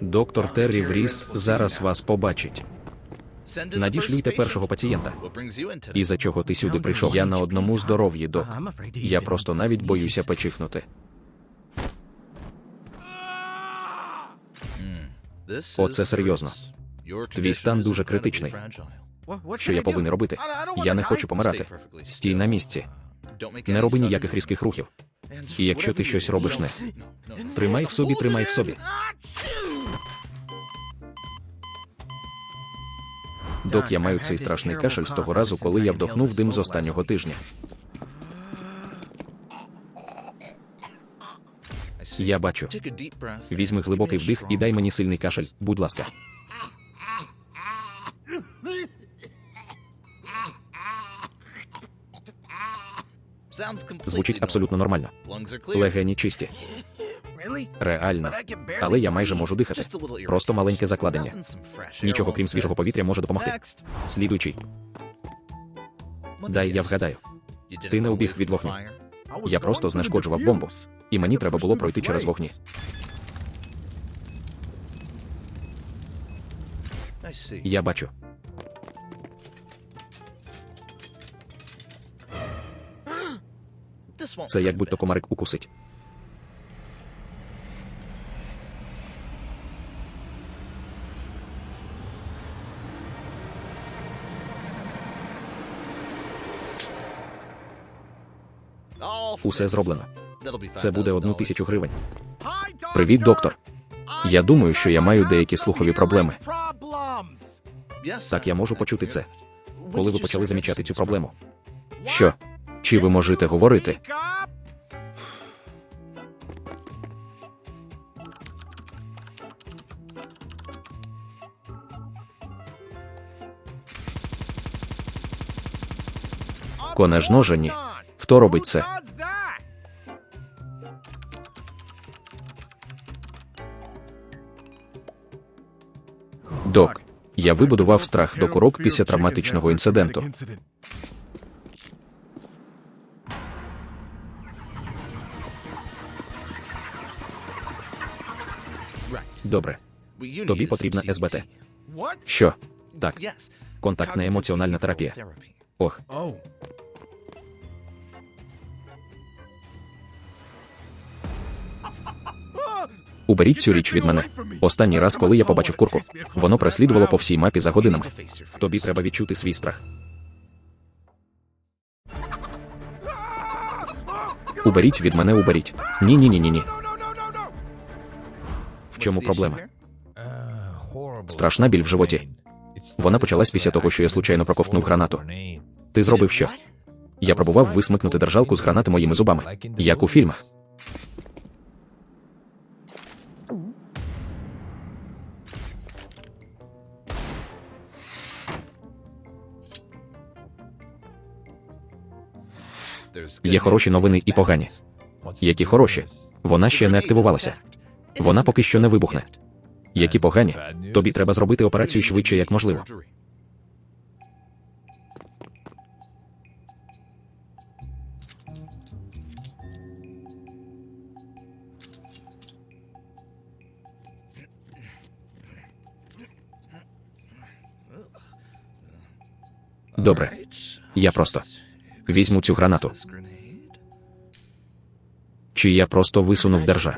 Доктор Террі Вріст зараз вас побачить. Надішлюйте першого пацієнта. І за чого ти сюди прийшов? Я на одному здоров'ї, док. Я просто навіть боюся почихнути. Оце серйозно. Твій стан дуже критичний. Що я повинен робити? Я не хочу помирати. Стій на місці. Не роби ніяких різких рухів. І якщо ти щось робиш не, тримай в собі, тримай в собі. Док, я маю цей страшний кашель з того разу, коли я вдохнув дим з останнього тижня. Я бачу. Візьми глибокий вдих і дай мені сильний кашель, будь ласка. Звучить абсолютно нормально. Легені чисті. Реально. Але я майже можу дихати. Просто маленьке закладення. Нічого крім свіжого повітря може допомогти. Слідуючий. Дай я вгадаю. Ти не убіг від вогню. Я просто знешкоджував бомбу. І мені треба було пройти через вогні. Я бачу. Це як будь-то комарик укусить. Усе зроблено. Це буде одну тисячу гривень. Привіт, доктор. Я думаю, що я маю деякі слухові проблеми. Так, я можу почути це. Коли ви почали замічати цю проблему? Що? Чи ви можете говорити? Коне ж ножені. Хто робить це? Док. Я вибудував страх до курок після травматичного інциденту. Добре. Тобі потрібна СБТ. Що? Так, контактна емоціональна терапія. Ох, уберіть цю річ від мене. Останній раз, коли я побачив курку, воно преслідувало по всій мапі за годинами. Тобі треба відчути свій страх. Уберіть від мене, уберіть. Ні, ні, ні, ні, ні. В чому проблема? Страшна біль в животі. Вона почалась після того, що я случайно проковтнув гранату. Ти зробив що? Я пробував висмикнути держалку з гранати моїми зубами, як у фільмах. Є хороші новини і погані. Які хороші. Вона ще не активувалася. Вона поки що не вибухне. Які погані. Тобі треба зробити операцію швидше, як можливо. Добре. Я просто візьму цю гранату. Чи я просто висунув держа?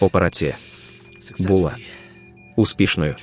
Операція була успішною.